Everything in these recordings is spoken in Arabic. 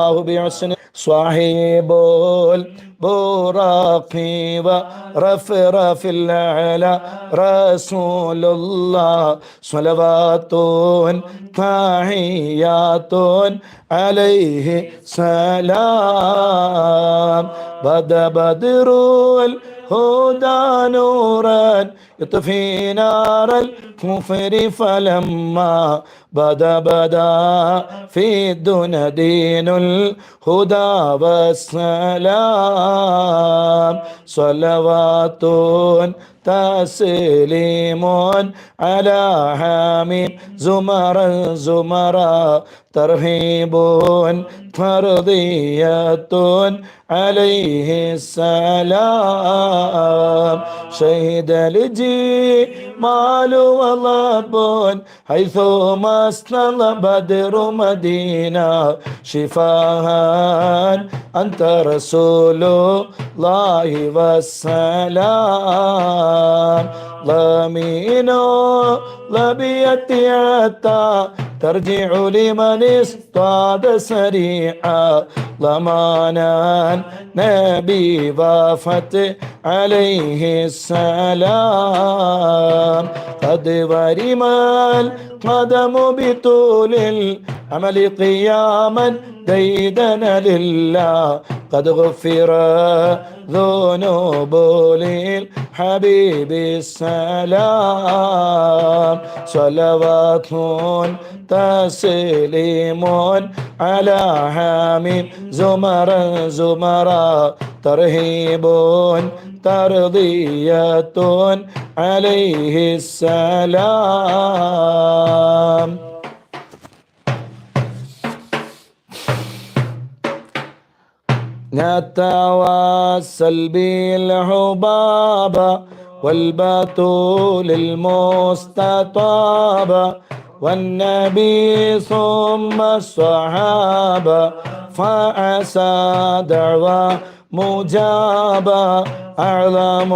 بحسن صاحب البراق ورفرف الأعلى رسول الله صلوات تحيات عليه سلام بدا بدر الهدى نورا يطفي نار الكفر فلما بدا بدا في الدون دين الهدى والسلام. صلوات تسليم على حميم زمرا زمرا ترهيب فرضية عليه السلام. شهد الجمال والرب حيث ما استل بدر مدينة شفاء. أنت رسول الله والسلام. ضمين لبيتياتا ترجع لمن اصطاد سريعا. ضمانا نبي وافت عليه السلام. قد ورم القدم بطول العمل قياما ديدن لله. قد غفر ذنوب للحبيب السلام. صلوات تسليم على حميم زمرا زمرا ترهيب ترضية عليه السلام. نتواصل بالحباب والبتول المستطاب والنبي ثم الصحابة فعسى دعوة مجابة أعظم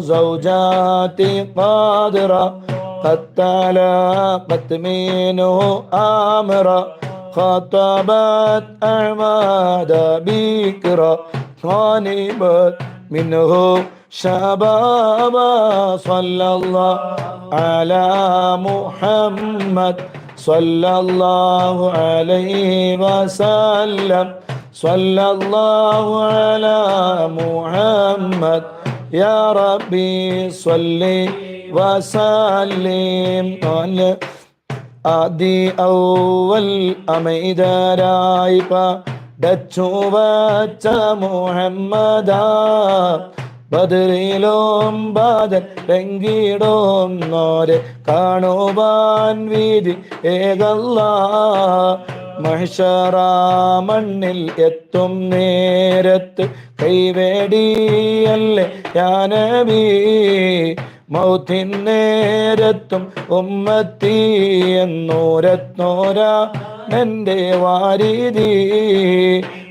زوجات قادرة قد تلاقت منه أمرا خطبت أعماد بكرا غنبت منه شبابا صلى الله على محمد صلى الله عليه وسلم. صلى الله على محمد. يا ربي صل وسلم. على ആദി ഔവൽ അമൈതരായി പടച്ചു വച്ച മുഹമ്മദ. ബദറിലോം ബാദൻ രംഗിടോം നോരെ കാണുവാൻ വീതി ഏകല്ല. മഹിഷറാമണ്ണിൽ എത്തും നേരത്ത് കൈവേടിയല്ലേ യാനവീ. മൗത്തിൻ നേരത്തും ഉമ്മത്തി എന്നോരത്തോരാ എന്റെ വാരിതി.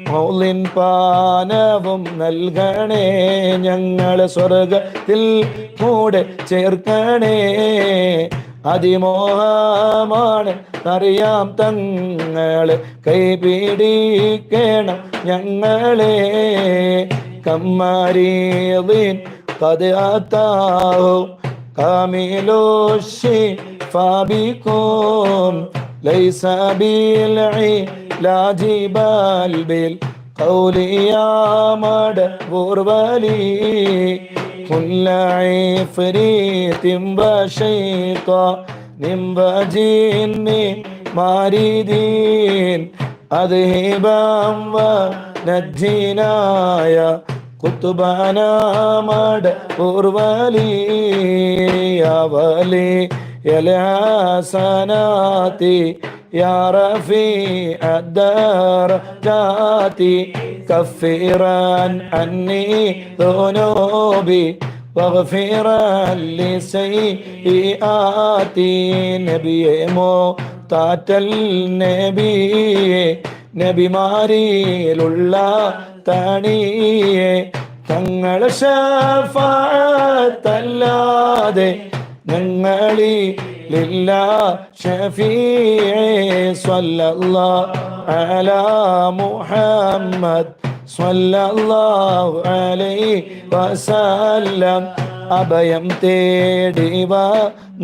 മൗലിൻ പാനവും നൽകണേ ഞങ്ങൾ സ്വർഗത്തിൽ കൂടെ ചേർക്കണേ. അതിമോഹമാണ് അറിയാം തങ്ങളെ കൈപിടിക്കണം ഞങ്ങളെ. كم مريض قد أتاه كامل الشفاء بكم ليس بالعلاج بل بالقول يا مدبور ولي كل عفريت وشيطان وجن ماريدين هذه بامبا نجينا يا قطبنا مد أرولي يا ولي يا لحسناتي يا رفيع الدار جاتي كفيرا عني ذنوبي واغفرا لسيئاتي نبي مو താറ്റൽ നബിയെ നബിമാരിയിലുള്ള തണിയെ തങ്ങൾ ഷഫാത്തല്ലാതെ ഞങ്ങളി ലില്ല ഷഫീയെ സ്വല്ലല്ലാ അലാ മുഹമ്മദ് സ്വല്ലല്ലാഹു അലൈഹി വസല്ലം. അഭയം തേടിവ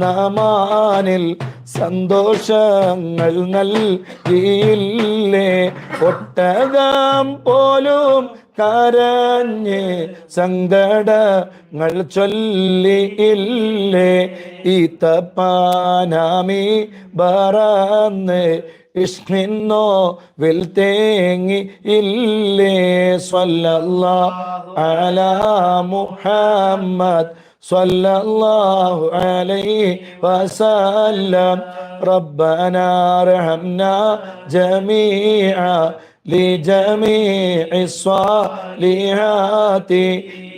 നമാനിൽ സന്തോഷങ്ങൾ നൽകിയില്ലേ. ഒട്ടകം പോലും കരഞ്ഞ് സങ്കടങ്ങൾ ചൊല്ലിയില്ലേ. ഈ തപ്പാനാമി പറന്ന് ഇഷ്മിന്നോ വിൽ തേങ്ങി ഇല്ലേ സ്വല്ലല്ലാഹു അലാ മുഹമ്മദ് സ്വല്ലല്ലാഹു അലൈഹി വസല്ലം ربنا ارحمنا جميعا لجميع الصالحات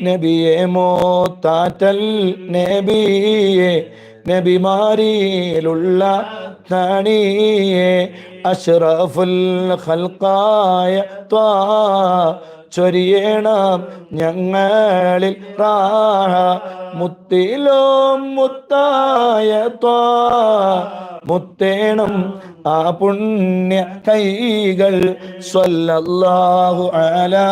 നബിയെ മോത്താറ്റൽ നബിയെ നബിമാരിയിലുള്ള തണിയെ അഷ്റഫുൽ ഖൽഖായ ത്വാ ചൊരിയണം ഞങ്ങളിൽ റാഹ മുത്തിലും മുത്തായ ത്വാ മുത്തേണം ആ പുണ്യ കൈകൾ സ്വല്ലല്ലാഹു അലാ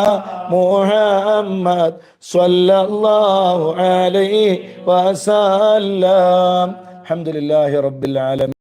മുഹമ്മദ് സ്വല്ലല്ലാഹു അലൈഹി വസല്ലം. അൽഹംദുലില്ലാഹി റബ്ബിൽ ആലമീൻ.